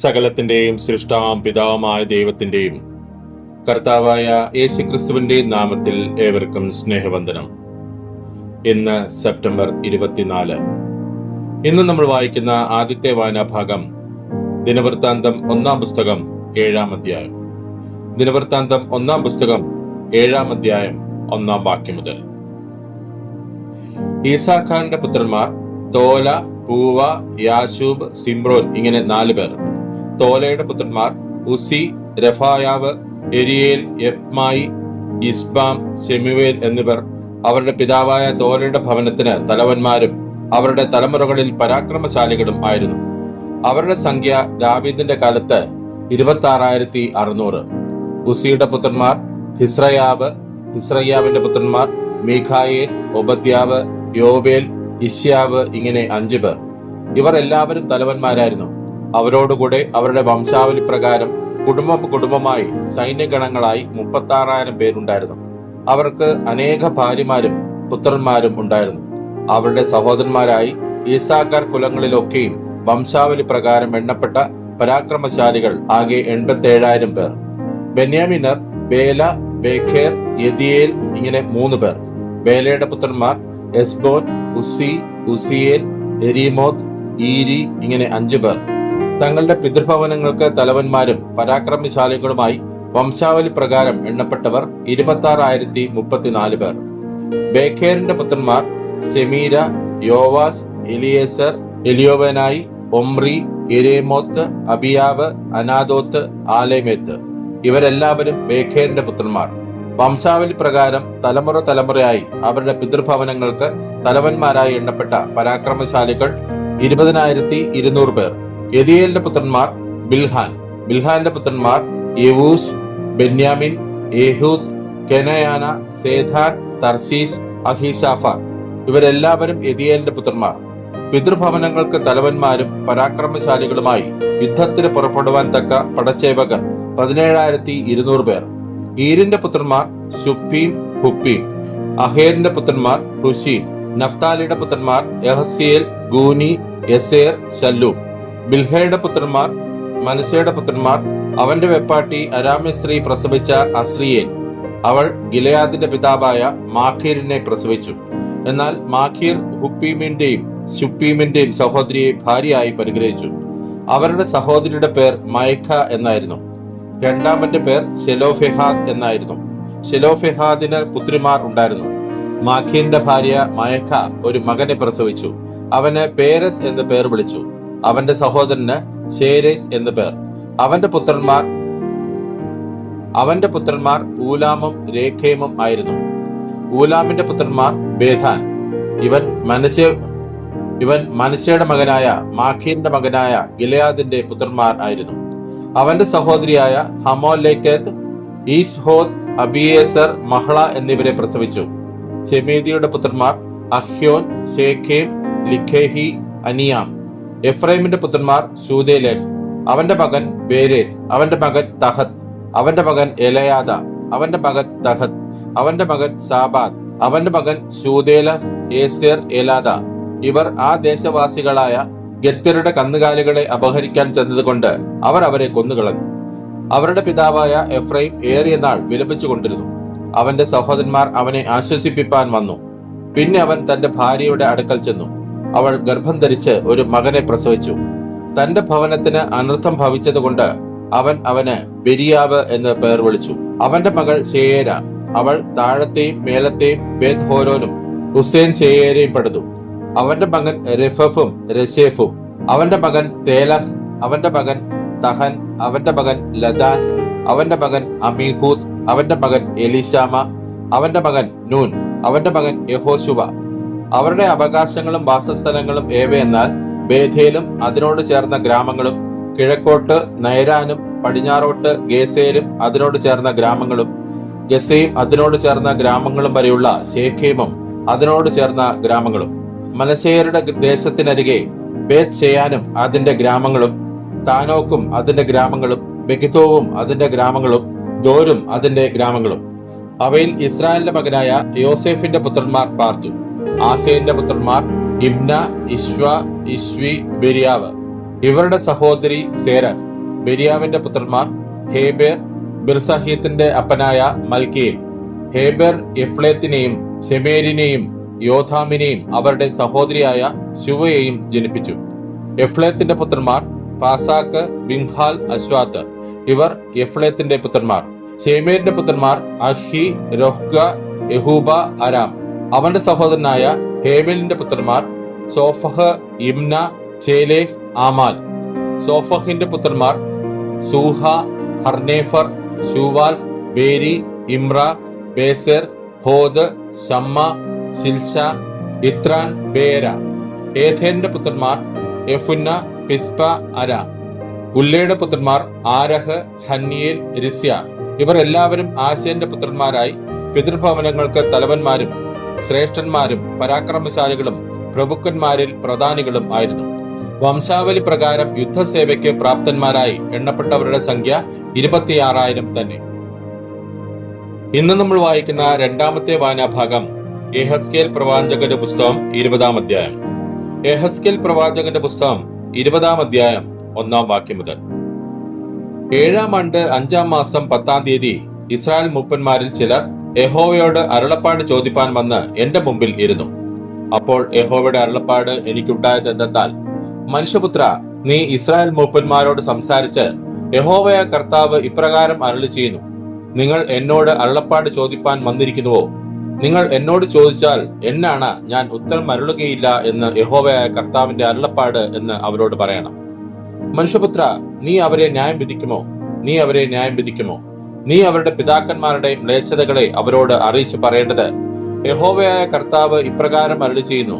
സകലത്തിന്റെയും സൃഷ്ടാം പിതാവുമായ ദൈവത്തിന്റെയും കർത്താവായ യേശുക്രിസ്തുവിന്റെ നാമത്തിൽ ഏവർക്കും സ്നേഹവന്ദനം. ഇന്ന് സെപ്റ്റംബർ ഇരുപത്തിനാല്. ഇന്ന് നമ്മൾ വായിക്കുന്ന ആദ്യത്തെ വായനാഭാഗം ദിനവൃത്താന്തം ഒന്നാം പുസ്തകം ഏഴാം അധ്യായം. ദിനവൃത്താന്തം ഒന്നാം പുസ്തകം ഏഴാം അധ്യായം ഒന്നാം വാക്യം മുതൽ. ഈസാഖാന്റെ പുത്രന്മാർ തോല പൂവ യാശൂബ് സിംറോൻ ഇങ്ങനെ നാല് പേർ. തോലയുടെ പുത്രന്മാർ ഉസി രഫായാവ് എരിയേൽ യഫ്മായി ഇസ്ബാം ഷെമുവേൽ എന്നിവർ അവരുടെ പിതാവായ തോലയുടെ ഭവനത്തിന് തലവന്മാരും അവരുടെ തലമുറകളിൽ പരാക്രമശാലികളും ആയിരുന്നു. അവരുടെ സംഖ്യ ദാവീദിന്റെ കാലത്ത് ഇരുപത്തി ആറായിരത്തി അറുന്നൂറ് ഉസിയുടെ പുത്രന്മാർ ഹിസ്രയാവ് ഹിസ്രയാവിന്റെ പുത്രന്മാർ മീഖായേൽ ഒബദ്യാവ് യോബേൽ ഇഷ്യാവ് ഇങ്ങനെ അഞ്ചു പേർ. ഇവർ എല്ലാവരും തലവന്മാരായിരുന്നു. അവരോടുകൂടെ അവരുടെ വംശാവലി പ്രകാരം കുടുംബം കുടുംബമായി സൈന്യഗണങ്ങളായി മുപ്പത്തി ആറായിരം പേരുണ്ടായിരുന്നു. അവർക്ക് അനേക ഭാര്യമാരും പുത്രന്മാരും ഉണ്ടായിരുന്നു. അവരുടെ സഹോദരന്മാരായി ഈസാക്കാർ കുലങ്ങളിലൊക്കെയും വംശാവലി പ്രകാരം എണ്ണപ്പെട്ട പരാക്രമശാലികൾ ആകെ എൺപത്തി ഏഴായിരം പേർ. ബെന്യാമിനർ ബേല ബേഖേർ യദിയേൽ ഇങ്ങനെ മൂന്ന് പേർ. ബേലയുടെ പുത്രന്മാർ എസ്ബോൻ ഉസി ഉസിയേൽ എരിമോത് ഈരി ഇങ്ങനെ അഞ്ചു പേർ. തങ്ങളുടെ പിതൃഭവനങ്ങൾക്ക് തലവന്മാരും പരാക്രമശാലികളുമായി വംശാവലി പ്രകാരം എണ്ണപ്പെട്ടവർ ഇരുപത്തി മുപ്പത്തിനാല് പേർ. ബേഖേറിന്റെ പുത്രന്മാർ Zemirah Joash Eliezer Elioenai Omri Jerimoth Abijah Anathoth Alemeth. ഇവരെല്ലാവരും ബേഖേറിന്റെ പുത്രന്മാർ. വംശാവലി പ്രകാരം തലമുറ തലമുറയായി അവരുടെ പിതൃഭവനങ്ങൾക്ക് തലവന്മാരായി എണ്ണപ്പെട്ട പരാക്രമശാലികൾ ഇരുപതിനായിരത്തി ഇരുന്നൂറ് പേർ. യദിയേലിന്റെ പുത്രന്മാർ ബിൽഹാൻ. ബിൽഹാന്റെ പുത്രന്മാർ Jeush Benjamin Ehud Chenaanah Zethan Tharshish Ahishahar ഇവരെല്ലാവരും എദിയേലിന്റെ പുത്രന്മാർ. പിതൃഭവനങ്ങൾക്ക് തലവന്മാരും പരാക്രമശാലികളുമായി യുദ്ധത്തിന് പുറപ്പെടുവാൻ തക്ക പടച്ചേവകർ പതിനേഴായിരത്തി ഇരുന്നൂറ് പേർ. ഈരിന്റെ പുത്രന്മാർ ഷുപ്പീം ഹുപ്പീം. അഹേറിന്റെ പുത്രന്മാർ ഹുഷീം നഫ്താലിയുടെ പുത്രന്മാർ യഹസിയേൽ ഗൂനി എസേർ ശല്ലൂം. ബിൽഹയുടെ പുത്രന്മാർ മനസ്സയുടെ പുത്രന്മാർ അവന്റെ വെപ്പാട്ടി അരാമ സ്ത്രീ പ്രസവിച്ച അസ്രിയേൽ. അവൾ ഗിലയാദിന്റെ പിതാവായ മാഖീറിനെ പ്രസവിച്ചു. എന്നാൽ മാഖീർ ഹുപ്പീമിന്റെയും ശുപ്പീമിന്റെയും സഹോദരിയെ ഭാര്യയായി പരിഗ്രഹിച്ചു. അവരുടെ സഹോദരിയുടെ പേർ മയഖ എന്നായിരുന്നു. രണ്ടാമന്റെ പേർ ഷെലോഫെഹാദ് എന്നായിരുന്നു. ഷെലോഫെഹാദിന് പുത്രിമാർ ഉണ്ടായിരുന്നു. മാഖീറിന്റെ ഭാര്യ മയഖ ഒരു മകനെ പ്രസവിച്ചു. അവന് പേരസ് എന്ന് പേർ വിളിച്ചു. അവന്റെ സഹോദരന് ഷേരേസ് എന്ന് പേർ. അവന്റെ പുത്രന്മാർ അവന്റെ പുത്രന്മാർ ഊലാമും രേഖേമും ആയിരുന്നു. ഊലാമിന്റെ പുത്രന്മാർ ബേധാൻ ഇവൻ മനുഷ്യ ഇവൻ മനുഷ്യയുടെ മകനായ മാഖീന്റെ മകനായ ഗിലയാദിന്റെ പുത്രന്മാർ ആയിരുന്നു. അവന്റെ സഹോദരിയായ ഹമോലേക്കത്ത് ഈസ്ഹോദ് അബിയേസർ മഹള എന്നിവരെ പ്രസവിച്ചു. ചെമേദിയുടെ പുത്രന്മാർ അഹ്യോൻ ഷേഖേം ലിഖേഹി അനിയാം. എഫ്രൈമിന്റെ പുത്രന്മാർ ശൂദേലേഖ് അവന്റെ മകൻ ബേരേൽ. അവന്റെ മകൻ തഹത്ത്. അവന്റെ മകൻ എലയാദ. അവന്റെ മകൻ തഹത്ത്. അവന്റെ മകൻ സാബാദ്. അവന്റെ മകൻ ശൂദേല ഏസേർ എലാദ ഇവർ ആ ദേശവാസികളായ ഗത്യരുടെ കന്നുകാലികളെ അപഹരിക്കാൻ ചെന്നതുകൊണ്ട് അവർ അവരെ കൊന്നുകളഞ്ഞു. അവരുടെ പിതാവായ എഫ്രൈം ഏറിയ നാൾ വിലപിച്ചുകൊണ്ടിരുന്നു അവന്റെ സഹോദരന്മാർ അവനെ ആശ്വസിപ്പിപ്പാൻ വന്നു. പിന്നെ അവൻ തന്റെ ഭാര്യയുടെ അടുക്കൽ ചെന്നു. അവൾ ഗർഭം ധരിച്ച് ഒരു മകനെ പ്രസവിച്ചു. തന്റെ ഭവനത്തിന് അനർത്ഥം ഭവിച്ചതുകൊണ്ട് അവൻ അവന് ബെരിയാവ് എന്ന് പേർ വിളിച്ചു. അവന്റെ മകൾ ശേയേര. അവൾ താഴത്തെയും മേലത്തെയും ബേത് ഹോരോനും ഹുസൈൻ ശേയേരയും പടുത്തു അവന്റെ മകൻ റിഫഫും റഷേഫും അവന്റെ മകൻ തേലഹ് അവന്റെ മകൻ തഹൻ അവന്റെ മകൻ ലദാൻ അവന്റെ മകൻ അമീഹൂദ് അവന്റെ മകൻ എലിശാമ അവന്റെ മകൻ നൂൻ അവന്റെ മകൻ യഹോശുവ. അവരുടെ അവകാശങ്ങളും വാസസ്ഥലങ്ങളും ഏവയെന്നാൽ ബേധേലും അതിനോട് ചേർന്ന ഗ്രാമങ്ങളും കിഴക്കോട്ട് നൈരാനും പടിഞ്ഞാറോട്ട് ഗേസേലും അതിനോട് ചേർന്ന ഗ്രാമങ്ങളും ഗസയും അതിനോട് ചേർന്ന ഗ്രാമങ്ങളും വരെയുള്ള ശേഖേമും അതിനോട് ചേർന്ന ഗ്രാമങ്ങളും. മനശേയരുടെ ദേശത്തിനരികെ ബേത് ഷെയാനും അതിന്റെ ഗ്രാമങ്ങളും താനോക്കും അതിന്റെ ഗ്രാമങ്ങളും ബെഗിതോവും അതിന്റെ ഗ്രാമങ്ങളും ദോരും അതിന്റെ ഗ്രാമങ്ങളും. അവയിൽ ഇസ്രായേലിന്റെ മകനായ യോസെഫിന്റെ പുത്രന്മാർ പാർത്തു. ആസേന്റെ പുത്രന്മാർ ഇബ്ന ഇശ്വ ഇശ്വി ബെരിയാവ്. ഇവരുടെ സഹോദരി സേര ബെരിയാവിന്റെ പുത്രന്മാർ ഹേബേർ ബിർസഹീത്തിന്റെ അപ്പനായ മൽക്കിയിൽ ഹേബേർ എഫ്ലേത്തിനെയും ഷെമേരിനെയും യോധാമിനെയും അവരുടെ സഹോദരിയായ ശുവയെയും ജനിപ്പിച്ചു. എഫ്ലേത്തിന്റെ പുത്രന്മാർ പാസാക്ക് ബിംഹാൽ അശ്വാത്ത്. ഇവർ എഫ്ലേത്തിന്റെ പുത്രന്മാർ. ഷെമേരിന്റെ പുത്രന്മാർ അഹി രൊഹ്ഗ യഹൂബ അരാം. അവന്റെ സഹോദരനായ ഹേബലിന്റെ പുത്രന്മാർ സോഫഹ് ഇംന ചേലേഹ് ആമാൽ. സോഫഹിന്റെ പുത്രന്മാർ സൂഹ ഹർനേഫർ ഷൂവാൽ ബേരി ഇമ്ര ബേസർ ഹോദ് ഷമ്മ ശിൽഷ ഇത്രാൻ ബേര ഏഥേന്റെ പുത്രന്മാർ എഫുന്ന പിസ്പ അര. ഉല്ലയുടെ പുത്രന്മാർ ആരഹ് ഹന്നിയേൽ രിസ്യ. ഇവർ എല്ലാവരും ആശയന്റെ പുത്രന്മാരായി പിതൃഭവനങ്ങൾക്ക് തലവന്മാരും ശ്രേഷ്ഠന്മാരും പരാക്രമശാലികളും പ്രഭുക്കന്മാരിൽ പ്രധാനികളും ആയിരുന്നു. വംശാവലി പ്രകാരം യുദ്ധസേവയ്ക്ക് പ്രാപ്തന്മാരായി എണ്ണപ്പെട്ടവരുടെ സംഖ്യ ഇരുപത്തിയാറായിരം തന്നെ. ഇന്ന് നമ്മൾ വായിക്കുന്ന രണ്ടാമത്തെ വായനാഭാഗം എഹസ്കേൽ പ്രവാചകന്റെ പുസ്തകം ഇരുപതാം അധ്യായം. എഹസ്കേൽ പ്രവാചകന്റെ പുസ്തകം ഇരുപതാം അധ്യായം ഒന്നാം വാക്യം മുതൽ. ഏഴാം ആണ്ട് അഞ്ചാം മാസം പത്താം തീയതി ഇസ്രായേൽ മൂപ്പന്മാരിൽ ചിലർ യഹോവയോട് അരുളപ്പാട് ചോദിപ്പാൻ വന്ന് എന്റെ മുമ്പിൽ ഇരുന്നു. അപ്പോൾ യഹോവയുടെ അരുളപ്പാട് എനിക്കുണ്ടായത് എന്തെന്നാൽ മനുഷ്യപുത്ര നീ ഇസ്രായേൽ മൂപ്പന്മാരോട് സംസാരിച്ച് യഹോവയ കർത്താവ് ഇപ്രകാരം അരുളി ചെയ്യുന്നു. നിങ്ങൾ എന്നോട് അരുളപ്പാട് ചോദിപ്പാൻ വന്നിരിക്കുന്നുവോ? നിങ്ങൾ എന്നോട് ചോദിച്ചാൽ എന്നാണ് ഞാൻ ഉത്തരം അരുളുകയില്ല എന്ന് യഹോവയായ കർത്താവിന്റെ അരുളപ്പാട് എന്ന് അവരോട് പറയണം. മനുഷ്യപുത്ര നീ അവരെ ന്യായം വിധിക്കുമോ? നീ അവരെ ന്യായം വിധിക്കുമോ? നീ അവരുടെ പിതാക്കന്മാരുടെ മ്ലേച്ഛതകളെ അവരോട് അറിയിച്ചു പറയേണ്ടത്. യഹോവയായ കർത്താവ് ഇപ്രകാരം അരളി ചെയ്യുന്നു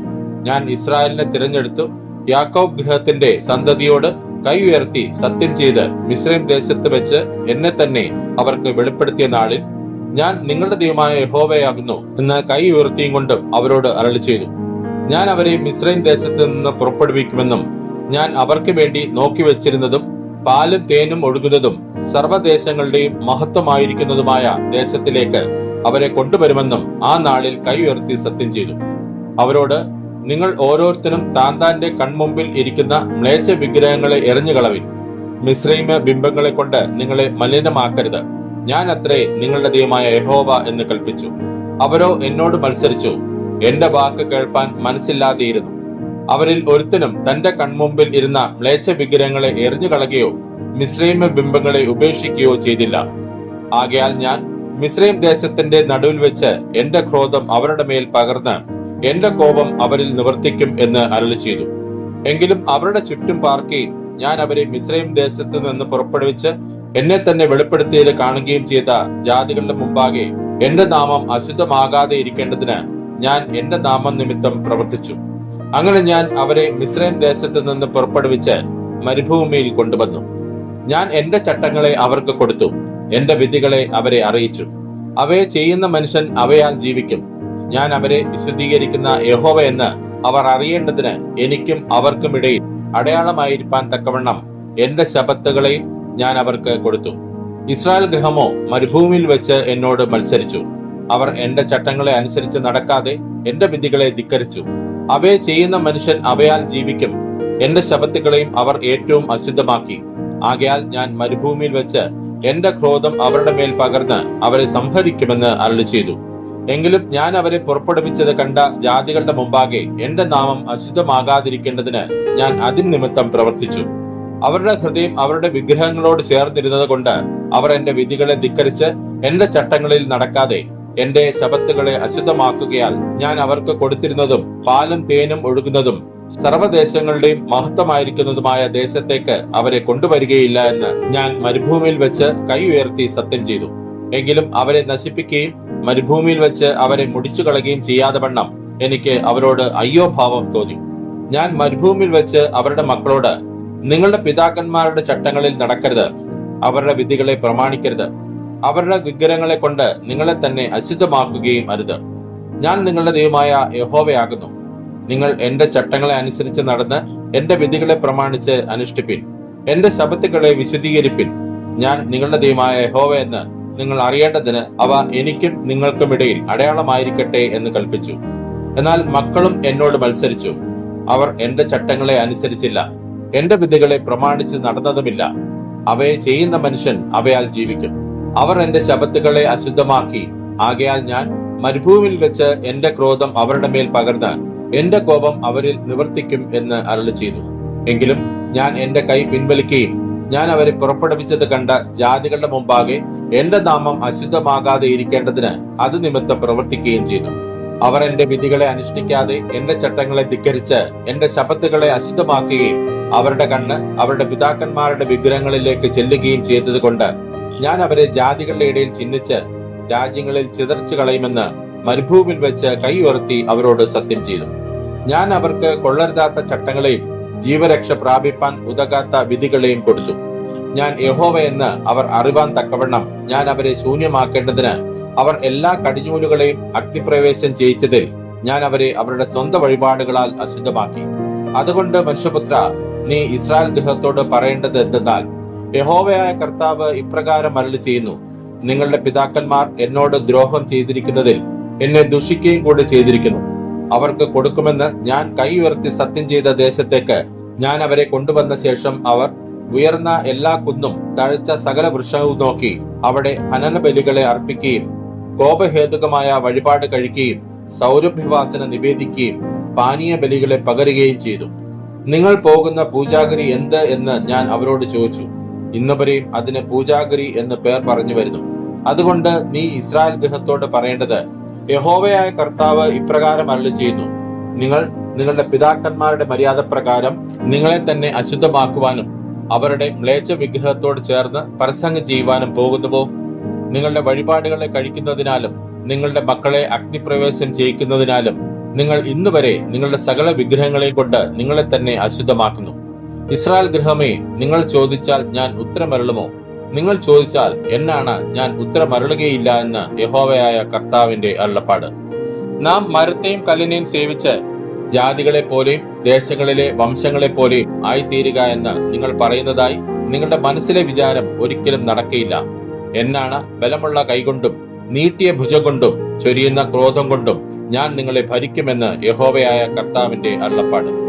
ഞാൻ ഇസ്രായേലിനെ തിരഞ്ഞെടുത്തു യാക്കോബ് ഗൃഹത്തിന്റെ സന്തതിയോട് കൈ ഉയർത്തി സത്യം ചെയ്ത് മിശ്രൈം ദേശത്ത് വെച്ച് എന്നെ തന്നെ അവർക്ക് വെളിപ്പെടുത്തിയ നാളിൽ ഞാൻ നിങ്ങളുടെ ദൈവമായ യഹോവയാകുന്നു എന്ന് കൈ ഉയർത്തിയും കൊണ്ടും അവരോട് അരളി ചെയ്തു ഞാൻ അവരെ മിശ്രൈം ദേശത്ത് നിന്ന് പുറപ്പെടുവിക്കുമെന്നും ഞാൻ അവർക്ക് വേണ്ടി നോക്കി വെച്ചിരുന്നതും പാലും തേനും ഒഴുകുന്നതും സർവദേശങ്ങളുടെയും മഹത്വമായിരിക്കുന്നതുമായ ദേശത്തിലേക്ക് അവരെ കൊണ്ടുവരുമെന്നും ആ നാളിൽ കൈ ഉയർത്തി സത്യം ചെയ്തു. അവരോട് നിങ്ങൾ ഓരോരുത്തരും താൻ താന്റെ കൺമുമ്പിൽ ഇരിക്കുന്ന മ്ലേച്ഛ വിഗ്രഹങ്ങളെ എറിഞ്ഞുകളവിൻ. മിശ്രൈമ ബിംബങ്ങളെ കൊണ്ട് നിങ്ങളെ മലിനമാക്കരുത്. ഞാൻ അത്രേ നിങ്ങളുടെ ദൈവമായ യഹോവ എന്ന് കൽപ്പിച്ചു. അവരോ എന്നോട് മത്സരിച്ചു. എന്റെ വാക്ക് കേൾപ്പാൻ മനസ്സില്ലാതെയിരുന്നു. അവരിൽ ഒരുത്തനും തന്റെ കൺമുമ്പിൽ ഇരുന്ന മ്ലേച്ഛ വിഗ്രഹങ്ങളെ എറിഞ്ഞു കളയുകയോ മിശ്രൈമ ബിംബങ്ങളെ ഉപേക്ഷിക്കുകയോ ചെയ്തില്ല. ആകയാൽ ഞാൻ മിശ്രൈം ദേശത്തിന്റെ നടുവിൽ വെച്ച് എന്റെ ക്രോധം അവരുടെ മേൽ പകർന്ന് എന്റെ കോപം അവരിൽ നിവർത്തിക്കും എന്ന് അരുളി ചെയ്തു എങ്കിലും അവരുടെ ചുറ്റും പാർക്കുകയും ഞാൻ അവരെ മിശ്രൈം ദേശത്ത് നിന്ന് പുറപ്പെടുവിച്ച് എന്നെ തന്നെ വെളിപ്പെടുത്തിയത് കാണുകയും ചെയ്ത ജാതികളുടെ മുമ്പാകെ എന്റെ നാമം അശുദ്ധമാകാതെ ഇരിക്കേണ്ടതിന് ഞാൻ എന്റെ നാമം നിമിത്തം പ്രവർത്തിച്ചു. അങ്ങനെ ഞാൻ അവരെ മിസ്രൈം ദേശത്ത് നിന്ന് പുറപ്പെടുവിച്ച് മരുഭൂമിയിൽ കൊണ്ടുവന്നു. ഞാൻ എന്റെ ചട്ടങ്ങളെ അവർക്ക് കൊടുത്തു. എന്റെ വിധികളെ അവരെ അറിയിച്ചു. അവയെ ചെയ്യുന്ന മനുഷ്യൻ അവയാൽ ജീവിക്കും. ഞാൻ അവരെ വിശദീകരിക്കുന്ന യഹോവ എന്ന് അവർ അറിയേണ്ടതിന് എനിക്കും അവർക്കും ഇടയിൽ അടയാളമായിരിക്കാൻ തക്കവണ്ണം എന്റെ ശബത്തുകളെ ഞാൻ അവർക്ക് കൊടുത്തു. ഇസ്രായേൽ ഗൃഹമോ മരുഭൂമിയിൽ വെച്ച് എന്നോട് മത്സരിച്ചു. അവർ എന്റെ ചട്ടങ്ങളെ അനുസരിച്ച് നടക്കാതെ എന്റെ വിധികളെ ധിക്കരിച്ചു. അവയെ ചെയ്യുന്ന മനുഷ്യൻ അവയാൽ ജീവിക്കും. എന്റെ ശബത്തുകളെയും അവർ ഏറ്റവും അശുദ്ധമാക്കി. ആകയാൽ ഞാൻ മരുഭൂമിയിൽ വെച്ച് എന്റെ ക്രോധം അവരുടെ മേൽ പകർന്ന് അവരെ സംഹരിക്കുമെന്ന് അരുളി ചെയ്തു എങ്കിലും ഞാൻ അവരെ പുറപ്പെടുവിച്ചത് കണ്ട ജാതികളുടെ മുമ്പാകെ എന്റെ നാമം അശുദ്ധമാകാതിരിക്കേണ്ടതിന് ഞാൻ അതിൻ നിമിത്തം പ്രവർത്തിച്ചു. അവരുടെ ഹൃദയം അവരുടെ വിഗ്രഹങ്ങളോട് ചേർന്നിരുന്നത് കൊണ്ട് അവർ എന്റെ വിധികളെ ധിക്കരിച്ച് എന്റെ ചട്ടങ്ങളിൽ നടക്കാതെ എന്റെ ശബത്തുകളെ അശുദ്ധമാക്കുകയാൽ ഞാൻ അവർക്ക് കൊടുത്തിരുന്നതും പാലും തേനും ഒഴുകുന്നതും സർവദേശങ്ങളുടെയും മഹത്വമായിരിക്കുന്നതുമായ ദേശത്തേക്ക് അവരെ കൊണ്ടുവരികയില്ല എന്ന് ഞാൻ മരുഭൂമിയിൽ വെച്ച് കൈ ഉയർത്തി സത്യം ചെയ്തു. എങ്കിലും അവരെ നശിപ്പിക്കുകയും മരുഭൂമിയിൽ വെച്ച് അവരെ മുടിച്ചു കളയുകയും ചെയ്യാതെ വണ്ണം എനിക്ക് അവരോട് അയ്യോ ഭാവം തോന്നി. ഞാൻ മരുഭൂമിയിൽ വെച്ച് അവരുടെ മക്കളോട് നിങ്ങളുടെ പിതാക്കന്മാരുടെ ചട്ടങ്ങളിൽ നടക്കരുത് അവരുടെ വിധികളെ പ്രമാണിക്കരുത് അവരുടെ വിഗ്രഹങ്ങളെ കൊണ്ട് നിങ്ങളെ തന്നെ അശുദ്ധമാക്കുകയും അരുത്. ഞാൻ നിങ്ങളുടെ ദൈവമായ യഹോവയാകുന്നു. നിങ്ങൾ എന്റെ ചട്ടങ്ങളെ അനുസരിച്ച് നടന്ന് എന്റെ വിധികളെ പ്രമാണിച്ച് അനുഷ്ഠിപ്പിൻ. എന്റെ ശബത്തുകളെ വിശദീകരിപ്പിൻ ഞാൻ നിങ്ങളുടെ ദൈവമായ യഹോവ എന്ന് നിങ്ങൾ അറിയേണ്ടതിന് അവ എനിക്കും നിങ്ങൾക്കും ഇടയിൽ അടയാളമായിരിക്കട്ടെ എന്ന് കൽപ്പിച്ചു. എന്നാൽ മക്കളും എന്നോട് മത്സരിച്ചു. അവർ എന്റെ ചട്ടങ്ങളെ അനുസരിച്ചില്ല. എന്റെ വിധികളെ പ്രമാണിച്ച് നടന്നതുമില്ല. അവയെ ചെയ്യുന്ന മനുഷ്യൻ അവയാൽ ജീവിക്കും. അവർ എന്റെ ശബത്തുകളെ അശുദ്ധമാക്കി. ആകയാൽ ഞാൻ മരുഭൂമിയിൽ വെച്ച് എന്റെ ക്രോധം അവരുടെ മേൽ പകർന്ന് എന്റെ കോപം അവരിൽ നിവർത്തിക്കും എന്ന് അരുളി ചെയ്തു എങ്കിലും ഞാൻ എന്റെ കൈ പിൻവലിക്കുകയും ഞാൻ അവരെ പുറപ്പെടുവിച്ചത് കണ്ട ജാതികളുടെ മുമ്പാകെ എന്റെ നാമം അശുദ്ധമാകാതെ ഇരിക്കേണ്ടതിന് അത് നിമിത്തം പ്രവർത്തിക്കുകയും ചെയ്തു. അവർ എന്റെ വിധികളെ അനുഷ്ഠിക്കാതെ എന്റെ ചട്ടങ്ങളെ ധിക്കരിച്ച് എന്റെ ശപത്തുകളെ അശുദ്ധമാക്കുകയും അവരുടെ കണ്ണ് അവരുടെ പിതാക്കന്മാരുടെ വിഗ്രഹങ്ങളിലേക്ക് ചെല്ലുകയും ചെയ്തത് കൊണ്ട് ഞാൻ അവരെ ജാതികളുടെ ഇടയിൽ ചിഹ്നിച്ച് രാജ്യങ്ങളിൽ ചിതർച്ചു കളയുമെന്ന് മരുഭൂമിയിൽ വെച്ച് കൈ ഉയർത്തി അവരോട് സത്യം ചെയ്തു. ഞാൻ അവർക്ക് കൊള്ളരുതാത്ത ചട്ടങ്ങളെയും ജീവരക്ഷ പ്രാപിപ്പാൻ ഉതകാത്ത വിധികളെയും കൊടുത്തു. ഞാൻ യഹോവ എന്ന് അവർ അറിവാൻ തക്കവണ്ണം ഞാൻ അവരെ ശൂന്യമാക്കേണ്ടതിന് അവർ എല്ലാ കടിഞ്ഞൂലുകളെയും അഗ്നിപ്രവേശം ചെയ്യിച്ചതിൽ ഞാൻ അവരെ അവരുടെ സ്വന്തം വഴിപാടുകളാൽ അശുദ്ധമാക്കി. അതുകൊണ്ട് മനുഷ്യപുത്ര നീ ഇസ്രായേൽ ഗൃഹത്തോട് പറയേണ്ടത് എന്തെന്നാൽ യഹോവയായ കർത്താവ് ഇപ്രകാരം അരളി ചെയ്യുന്നു നിങ്ങളുടെ പിതാക്കന്മാർ എന്നോട് ദ്രോഹം ചെയ്തിരിക്കുന്നതിൽ എന്നെ ദുഷിക്കുകയും കൂടി ചെയ്തിരിക്കുന്നു. അവർക്ക് കൊടുക്കുമെന്ന് ഞാൻ കൈ ഉയർത്തി സത്യം ചെയ്ത ദേശത്തേക്ക് ഞാൻ അവരെ കൊണ്ടുവന്ന ശേഷം അവർ ഉയർന്ന എല്ലാ കുന്നും തഴച്ച സകല വൃക്ഷവും നോക്കി അവിടെ ഹനന ബലികളെ അർപ്പിക്കുകയും കോപഹേതുകമായ വഴിപാട് കഴിക്കുകയും സൗരഭ്യവാസന നിവേദിക്കുകയും പാനീയ ബലികളെ പകരുകയും ചെയ്തു. നിങ്ങൾ പോകുന്ന പൂജാഗിരി എന്ത് എന്ന് ഞാൻ അവരോട് ചോദിച്ചു. ഇന്നുവരെയും അതിന് പൂജാഗിരി എന്ന് പേർ പറഞ്ഞു വരുന്നു. അതുകൊണ്ട് നീ ഇസ്രായേൽ ഗൃഹത്തോട് പറയേണ്ടത് യഹോവയായ കർത്താവ് ഇപ്രകാരം അരളി ചെയ്യുന്നു നിങ്ങൾ നിങ്ങളുടെ പിതാക്കന്മാരുടെ മര്യാദ പ്രകാരം നിങ്ങളെ തന്നെ അശുദ്ധമാക്കുവാനും അവരുടെ മ്ലേച്ഛ വിഗ്രഹത്തോട് ചേർന്ന് പ്രസംഗം ചെയ്യുവാനും പോകുന്നുവോ? നിങ്ങളുടെ വഴിപാടുകളെ കഴിക്കുന്നതിനാലും നിങ്ങളുടെ മക്കളെ അഗ്നിപ്രവേശം ചെയ്യിക്കുന്നതിനാലും നിങ്ങൾ ഇന്നുവരെ നിങ്ങളുടെ സകല വിഗ്രഹങ്ങളെയും കൊണ്ട് നിങ്ങളെ തന്നെ അശുദ്ധമാക്കുന്നു. ഇസ്രായേൽ ഗൃഹമേ നിങ്ങൾ ചോദിച്ചാൽ ഞാൻ ഉത്തരമരുളുമോ? നിങ്ങൾ ചോദിച്ചാൽ എന്നാണ് ഞാൻ ഉത്തരമരുളുകയില്ല എന്ന് യഹോവയായ കർത്താവിന്റെ അള്ളപ്പാട് നാം മരത്തെയും കല്ലിനെയും സേവിച്ച് ജാതികളെ പോലെയും ദേശങ്ങളിലെ വംശങ്ങളെ പോലെയും ആയിത്തീരുക എന്ന് നിങ്ങൾ പറയുന്നതായി നിങ്ങളുടെ മനസ്സിലെ വിചാരം ഒരിക്കലും നടക്കയില്ല. എന്നാണ് ബലമുള്ള കൈകൊണ്ടും നീട്ടിയ ഭുജം കൊണ്ടും ചൊരിയുന്ന ക്രോധം കൊണ്ടും ഞാൻ നിങ്ങളെ ഭരിക്കുമെന്ന് യഹോവയായ കർത്താവിന്റെ അള്ളപ്പാട്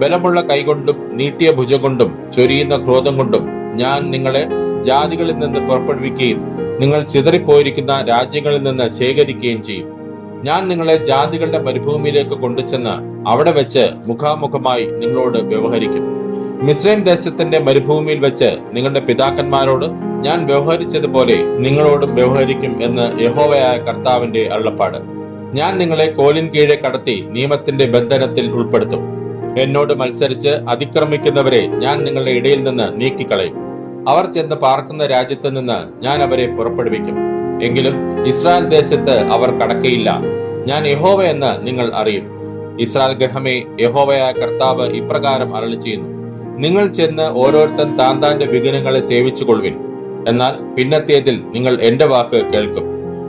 ബലമുള്ള കൈകൊണ്ടും നീട്ടിയ ഭുജകൊണ്ടും ചൊരിയുന്ന ക്രോധം കൊണ്ടും ഞാൻ നിങ്ങളെ ജാതികളിൽ നിന്ന് പുറപ്പെടുവിക്കുകയും നിങ്ങൾ ചിതറിപ്പോയിരിക്കുന്ന രാജ്യങ്ങളിൽ നിന്ന് ശേഖരിക്കുകയും ചെയ്യും. ഞാൻ നിങ്ങളെ ജാതികളുടെ മരുഭൂമിയിലേക്ക് കൊണ്ടുചെന്ന് അവിടെ വെച്ച് മുഖാമുഖമായി നിങ്ങളോട് വ്യവഹരിക്കും. മിസ്രൈം ദേശത്തിന്റെ മരുഭൂമിയിൽ വെച്ച് നിങ്ങളുടെ പിതാക്കന്മാരോട് ഞാൻ വ്യവഹരിച്ചതുപോലെ നിങ്ങളോടും വ്യവഹരിക്കും എന്ന് യഹോവയായ കർത്താവിന്റെ അള്ളപ്പാട് ഞാൻ നിങ്ങളെ കോലിൻ കീഴെ കടത്തി നിയമത്തിന്റെ ബന്ധനത്തിൽ ഉൾപ്പെടുത്തും. എന്നോട് മത്സരിച്ച് അതിക്രമിക്കുന്നവരെ ഞാൻ നിങ്ങളുടെ ഇടയിൽ നിന്ന് നീക്കിക്കളയും. അവർ ചെന്ന് പാർക്കുന്ന രാജ്യത്ത് നിന്ന് ഞാൻ അവരെ പുറപ്പെടുവിക്കും. എങ്കിലും ഇസ്രായേൽ ദേശത്ത് അവർ കടക്കയില്ല. ഞാൻ യഹോവ എന്ന് നിങ്ങൾ അറിയും. ഇസ്രായേൽ ഗ്രഹമേ യഹോവയായ കർത്താവ് ഇപ്രകാരം അരളി ചെയ്യുന്നു നിങ്ങൾ ചെന്ന് ഓരോരുത്തൻ താൻ താന്റെ വിഘ്നങ്ങളെ സേവിച്ചുകൊള്ളുവിൻ. എന്നാൽ പിന്നത്തേതിൽ നിങ്ങൾ എന്റെ വാക്ക് കേൾക്കും.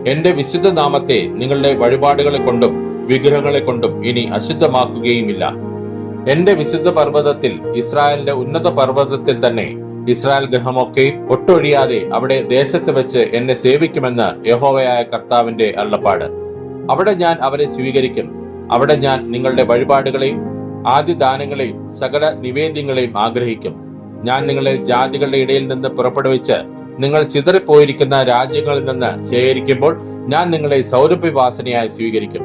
എന്റെ വിശുദ്ധ നാമത്തെ നിങ്ങളുടെ വഴിപാടുകളെ കൊണ്ടും വിഗ്രഹങ്ങളെ കൊണ്ടും ഇനി അശുദ്ധമാക്കുകയുമില്ല. എന്റെ വിശുദ്ധ പർവതത്തിൽ ഇസ്രായേലിന്റെ ഉന്നത പർവതത്തിൽ തന്നെ ഇസ്രായേൽ ഗൃഹമൊക്കെ ഒട്ടൊഴിയാതെ അവിടെ ദേശത്ത് വെച്ച് എന്നെ സേവിക്കുമെന്ന് യഹോവയായ കർത്താവിന്റെ അള്ളപ്പാട് അവിടെ ഞാൻ അവരെ സ്വീകരിക്കും. അവിടെ ഞാൻ നിങ്ങളുടെ വഴിപാടുകളെയും ആദ്യദാനങ്ങളെയും സകല നിവേദ്യങ്ങളെയും ആഗ്രഹിക്കും. ഞാൻ നിങ്ങളെ ജാതികളുടെ ഇടയിൽ നിന്ന് പുറപ്പെടുവിച്ച് നിങ്ങൾ ചിതറിപ്പോയിരിക്കുന്ന രാജ്യങ്ങളിൽ നിന്ന് ശേഖരിക്കുമ്പോൾ ഞാൻ നിങ്ങളെ സൗരഭ്യവാസനയായി സ്വീകരിക്കും.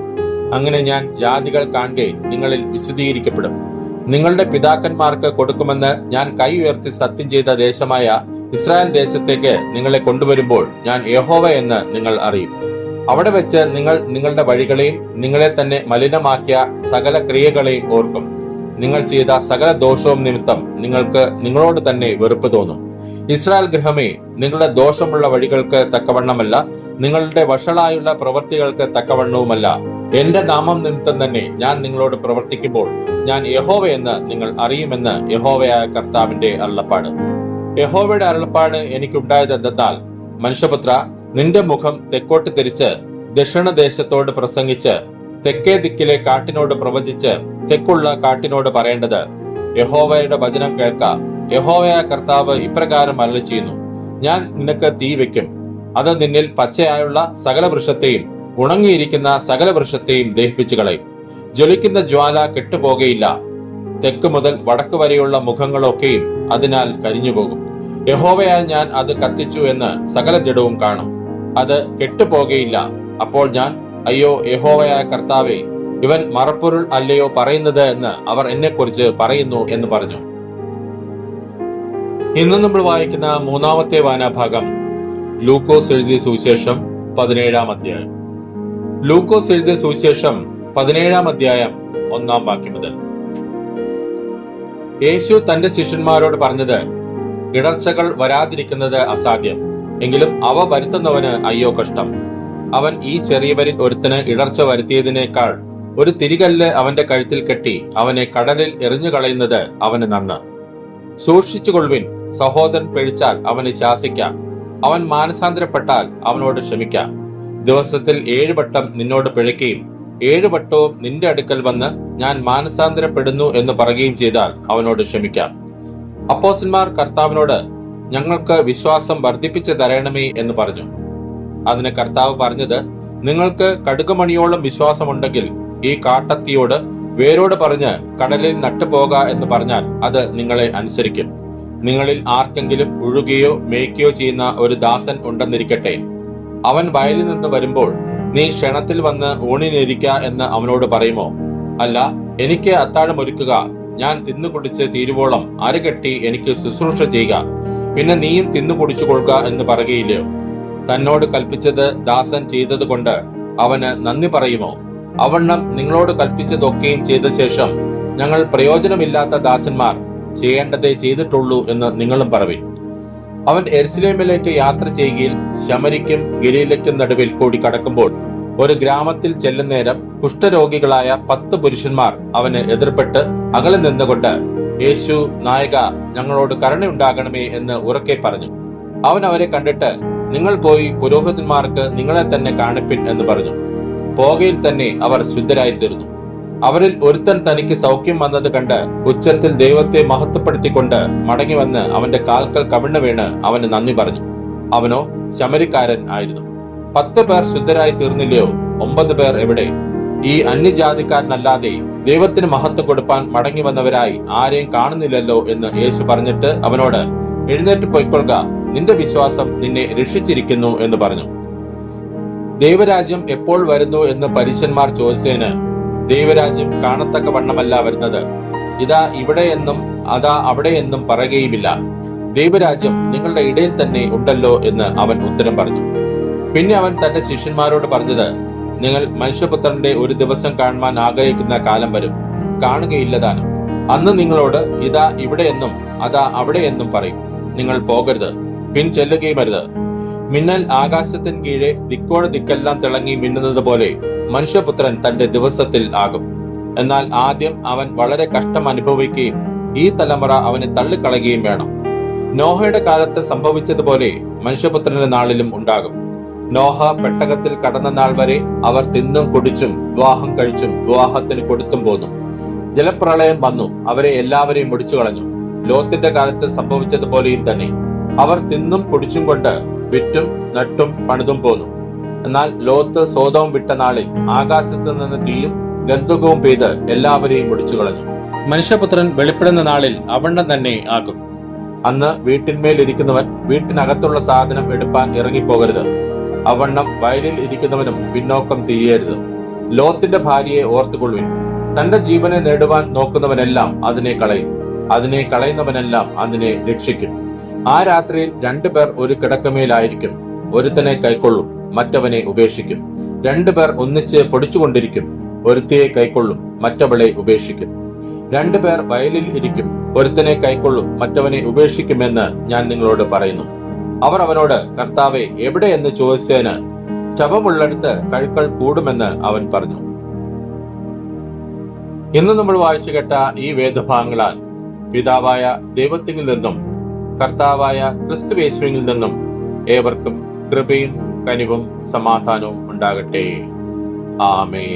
അങ്ങനെ ഞാൻ ജാതികൾ കാണെ നിങ്ങളിൽ വിശുദ്ധീകരിക്കപ്പെടും. നിങ്ങളുടെ പിതാക്കന്മാർക്ക് കൊടുക്കുമെന്ന് ഞാൻ കൈ ഉയർത്തി സത്യം ചെയ്ത ദേശമായ ഇസ്രായേൽ ദേശത്തേക്ക് നിങ്ങളെ കൊണ്ടുവരുമ്പോൾ ഞാൻ യഹോവ എന്ന് നിങ്ങൾ അറിയും. അവിടെ വെച്ച് നിങ്ങൾ നിങ്ങളുടെ വഴികളെയും നിങ്ങളെ തന്നെ മലിനമാക്കിയ സകല ക്രിയകളെയും ഓർക്കും. നിങ്ങൾ ചെയ്ത സകല ദോഷവും നിമിത്തം നിങ്ങൾക്ക് നിങ്ങളോട് തന്നെ വെറുപ്പ് തോന്നും. ഇസ്രായേൽ ഗൃഹമേ നിങ്ങളുടെ ദോഷമുള്ള വഴികൾക്ക് തക്കവണ്ണമല്ല നിങ്ങളുടെ വഷളായുള്ള പ്രവൃത്തികൾക്ക് തക്കവണ്ണവുമല്ല. എന്റെ നാമം നിമിത്തം തന്നെ ഞാൻ നിങ്ങളോട് പ്രവർത്തിക്കുമ്പോൾ ഞാൻ യഹോവ എന്ന് നിങ്ങൾ അറിയുമെന്ന് യഹോവയായ കർത്താവിന്റെ അരുളപ്പാട്. യഹോവയുടെ അരുളപ്പാട് എനിക്കുണ്ടായത് എന്തെന്നാൽ മനുഷ്യപുത്ര നിന്റെ മുഖം തെക്കോട്ട് തിരിച്ച് ദക്ഷിണദേശത്തോട് പ്രസംഗിച്ച് തെക്കേ ദിക്കിലെ കാട്ടിനോട് പ്രവചിച്ച് തെക്കുള്ള കാട്ടിനോട് പറയേണ്ടത് യഹോവയുടെ വചനം കേൾക്ക. യഹോവയായ കർത്താവ് ഇപ്രകാരം അരളി ചെയ്യുന്നു ഞാൻ നിനക്ക് തീ വെക്കും അത് നിന്നിൽ പച്ചയായുള്ള സകല വൃക്ഷത്തെയും ഉണങ്ങിയിരിക്കുന്ന സകല വൃക്ഷത്തെയും ദഹിപ്പിച്ചു കളയും. ജ്വലിക്കുന്ന ജ്വാല കെട്ടുപോകയില്ല. തെക്ക് മുതൽ വടക്ക് വരെയുള്ള മുഖങ്ങളൊക്കെയും അതിനാൽ കരിഞ്ഞുപോകും. യഹോവയാൽ ഞാൻ അത് കത്തിച്ചു എന്ന് സകല ജഡവും കാണും. അത് കെട്ടുപോകയില്ല. അപ്പോൾ ഞാൻ അയ്യോ യഹോവയായ കർത്താവേ ഇവൻ മറപ്പൊരുൾ അല്ലയോ പറയുന്നത് എന്ന് അവർ എന്നെക്കുറിച്ച് പറയുന്നു എന്ന് പറഞ്ഞു. ഇന്ന് നമ്മൾ വായിക്കുന്ന മൂന്നാമത്തെ വാനാഭാഗം ലൂക്കോസ് എഴുതിയ സുവിശേഷം പതിനേഴാം അധ്യായം. ലൂക്കോസ് എഴുതിയ സുവിശേഷം പതിനേഴാം അധ്യായം ഒന്നാം വാക്യം മുതൽ. യേശു തന്റെ ശിഷ്യന്മാരോട് പറഞ്ഞത് ഇടർച്ചകൾ വരാതിരിക്കുന്നത് അസാധ്യം എങ്കിലും അവ വരുത്തുന്നവന് അയ്യോ കഷ്ടം. അവൻ ഈ ചെറിയവരിൽ ഒരുത്തന് ഇടർച്ച വരുത്തിയതിനേക്കാൾ ഒരു തിരികല്ല് അവന്റെ കഴുത്തിൽ കെട്ടി അവനെ കടലിൽ എറിഞ്ഞു കളയുന്നത് അവന് നന്ന്. സൂക്ഷിച്ചുകൊള്ളുവിൻ സഹോദരൻ പിഴിച്ചാൽ അവന് ശാസിക്കാം. അവൻ മാനസാന്തരപ്പെട്ടാൽ അവനോട് ക്ഷമിക്കാം. ദിവസത്തിൽ ഏഴ് വട്ടം നിന്നോട് പിഴയ്ക്കുകയും ഏഴ് വട്ടവും നിന്റെ അടുക്കൽ വന്ന് ഞാൻ മാനസാന്തരപ്പെടുന്നു എന്ന് പറയുകയും ചെയ്താൽ അവനോട് ക്ഷമിക്കാം. അപ്പോസന്മാർ കർത്താവിനോട് ഞങ്ങൾക്ക് വിശ്വാസം വർദ്ധിപ്പിച്ചു തരണമേ എന്ന് പറഞ്ഞു. അതിന് കർത്താവ് പറഞ്ഞത് നിങ്ങൾക്ക് കടുകുമണിയോളം വിശ്വാസമുണ്ടെങ്കിൽ ഈ കാട്ടത്തിയോട് വേരോട് പറഞ്ഞ് കടലിൽ നട്ടുപോക എന്ന് പറഞ്ഞാൽ അത് നിങ്ങളെ അനുസരിക്കും. നിങ്ങളിൽ ആർക്കെങ്കിലും ഉഴുകയോ മേയ്ക്കുകയോ ചെയ്യുന്ന ഒരു ദാസൻ ഉണ്ടെന്നിരിക്കട്ടെ. അവൻ വയലിൽ നിന്ന് വരുമ്പോൾ നീ ക്ഷണത്തിൽ വന്ന് ഊണിനിരിക്ക എന്ന് അവനോട് പറയുമോ? അല്ല എനിക്ക് അത്താഴം ഒരുക്കുക. ഞാൻ തിന്നു കുടിച്ച് തീരുവോളം അരകെട്ടി എനിക്ക് ശുശ്രൂഷ ചെയ്യുക. പിന്നെ നീയും തിന്നു കുടിച്ചു കൊള്ളുക എന്ന് പറയുകയില്ലയോ? തന്നോട് കൽപ്പിച്ചത് ദാസൻ ചെയ്തതുകൊണ്ട് അവന് നന്ദി പറയുമോ? അവണ്ണം നിങ്ങളോട് കൽപ്പിച്ചതൊക്കെയും ചെയ്ത ശേഷം ഞങ്ങൾ പ്രയോജനമില്ലാത്ത ദാസന്മാർ ചെയ്യേണ്ടതേ ചെയ്തിട്ടുള്ളൂ എന്ന് നിങ്ങളും പറവിൻ. അവൻ എരുസലേമിലേക്ക് യാത്ര ചെയ്യുകയിൽ ശമരിക്കും ഗലീലയ്ക്കും നടുവിൽ കൂടി കടക്കുമ്പോൾ ഒരു ഗ്രാമത്തിൽ ചെല്ലുന്നേരം കുഷ്ഠരോഗികളായ പത്ത് പുരുഷന്മാർ അവന് എതിർപ്പെട്ട് അകലെ നിന്നുകൊണ്ട് യേശു നായക ഞങ്ങളോട് കരുണയുണ്ടാകണമേ എന്ന് ഉറക്കെ പറഞ്ഞു. അവൻ അവരെ കണ്ടിട്ട് നിങ്ങൾ പോയി പുരോഹിതന്മാർക്ക് നിങ്ങളെ തന്നെ കാണിപ്പിൻ എന്ന് പറഞ്ഞു. പോകയിൽ തന്നെ അവർ ശുദ്ധരായി തീർന്നു അവരിൽ ഒരുത്തൻ തനിക്ക് സൗഖ്യം വന്നത് കണ്ട് ഉച്ചത്തിൽ ദൈവത്തെ മഹത്വപ്പെടുത്തിക്കൊണ്ട് മടങ്ങി വന്ന് അവന്റെ കാൽക്കൽ കവിണ്ണ വീണ് അവന് നന്ദി പറഞ്ഞു. അവനോ ശമരിക്കാരൻ ആയിരുന്നു. പത്ത് പേർ ശുദ്ധരായി തീർന്നില്ലയോ? ഒമ്പത് പേർ എവിടെ? ഈ അന്യജാതിക്കാരനല്ലാതെ ദൈവത്തിന് മഹത്വം കൊടുപ്പാൻ മടങ്ങി വന്നവരായി ആരെയും കാണുന്നില്ലല്ലോ എന്ന് യേശു പറഞ്ഞിട്ട് അവനോട് എഴുന്നേറ്റ് പൊയ്ക്കൊള്ളുക. നിന്റെ വിശ്വാസം നിന്നെ രക്ഷിച്ചിരിക്കുന്നു എന്ന് പറഞ്ഞു. ദൈവരാജ്യം എപ്പോൾ വരുന്നു എന്ന് പരീശന്മാർ ചോദിച്ചതിന് ദൈവരാജ്യം കാണത്തക്ക വണ്ണമല്ല വരുന്നത്. ഇതാ ഇവിടെ എന്നും അതാ അവിടെ എന്നും പറയുകയുമില്ല. ദൈവരാജ്യം നിങ്ങളുടെ ഇടയിൽ തന്നെ ഉണ്ടല്ലോ എന്ന് അവൻ ഉത്തരം പറഞ്ഞു. പിന്നെ അവൻ തന്റെ ശിഷ്യന്മാരോട് പറഞ്ഞത് നിങ്ങൾ മനുഷ്യപുത്രന്റെ ഒരു ദിവസം കാണുവാൻ ആഗ്രഹിക്കുന്ന കാലം വരും. കാണുകയില്ലതാനും. അന്ന് നിങ്ങളോട് ഇതാ ഇവിടെ എന്നും അതാ അവിടെ എന്നും പറയും. നിങ്ങൾ പോകരുത് പിൻ ചെല്ലുകയും അരുത്. മിന്നൽ ആകാശത്തിന് കീഴെ ദിക്കോട് ദിക്കെല്ലാം തിളങ്ങി മിന്നുന്നത് പോലെ മനുഷ്യപുത്രൻ തന്റെ ദിവസത്തിൽ ആകും. എന്നാൽ ആദ്യം അവൻ വളരെ കഷ്ടം അനുഭവിക്കുകയും ഈ തലമുറ അവനെ തള്ളിക്കളയുകയും വേണം. നോഹയുടെ കാലത്ത് സംഭവിച്ചതുപോലെ മനുഷ്യപുത്രന്റെ നാളിലും ഉണ്ടാകും. നോഹ പെട്ടകത്തിൽ കടന്ന നാൾ വരെ അവർ തിന്നും കുടിച്ചും വിവാഹം കഴിച്ചും വിവാഹത്തിന് കൊടുത്തും പോന്നു. ജലപ്രളയം വന്നു. അവരെ എല്ലാവരെയും മുടിച്ചു കളഞ്ഞു. ലോത്തിന്റെ കാലത്ത് സംഭവിച്ചതുപോലെയും തന്നെ. അവർ തിന്നും കുടിച്ചും കൊണ്ട് വിറ്റും നട്ടും പണിതും പോന്നു. എന്നാൽ ലോത്ത് സോതവും വിട്ട നാളിൽ ആകാശത്ത് നിന്ന് തീയും ഗന്ധകവും പെയ്ത് എല്ലാവരെയും ഒടിച്ചു കളഞ്ഞു. മനുഷ്യപുത്രൻ വെളിപ്പെടുന്ന നാളിൽ അവണ്ണം തന്നെ ആകും. അന്ന് വീട്ടിന്മേൽ ഇരിക്കുന്നവൻ വീട്ടിനകത്തുള്ള സാധനം എടുപ്പാൻ ഇറങ്ങിപ്പോകരുത്. അവണ്ണം വയലിൽ ഇരിക്കുന്നവനും പിന്നോക്കം തിരിയരുത്. ലോത്തിന്റെ ഭാര്യയെ ഓർത്തുകൊള്ളുവിൻ. തന്റെ ജീവനെ നേടുവാൻ നോക്കുന്നവനെല്ലാം അതിനെ കളയും. അതിനെ കളയുന്നവനെല്ലാം അതിനെ രക്ഷിക്കും. ആ രാത്രിയിൽ രണ്ടുപേർ ഒരു കിടക്കമേലായിരിക്കും. ഒരുത്തനെ കൈക്കൊള്ളും. മറ്റവനെ ഉപേക്ഷിക്കും. രണ്ടുപേർ ഒന്നിച്ച് പൊടിച്ചുകൊണ്ടിരിക്കും. ഒരുത്തിയെ കൈക്കൊള്ളും മറ്റവളെ ഉപേക്ഷിക്കും. രണ്ടുപേർ വയലിൽ ഇരിക്കും. ഒരുത്തനെ കൈക്കൊള്ളും മറ്റവനെ ഉപേക്ഷിക്കുമെന്ന് ഞാൻ നിങ്ങളോട് പറയുന്നു. അവർ അവനോട് കർത്താവെ എവിടെ എന്ന് ചോദിച്ചതിന് ശവമുള്ളടുത്ത് കഴുക്കൾ കൂടുമെന്ന് അവൻ പറഞ്ഞു. ഇന്ന് നമ്മൾ വായിച്ചു കേട്ട ഈ വേദഭാഗങ്ങളാൽ പിതാവായ ദൈവത്തിൽ നിന്നും കർത്താവായ ക്രിസ്തുവേശ്വരിൽ നിന്നും ഏവർക്കും കൃപയും കനിവും സമാധാനവും ഉണ്ടാകട്ടെ. ആമേ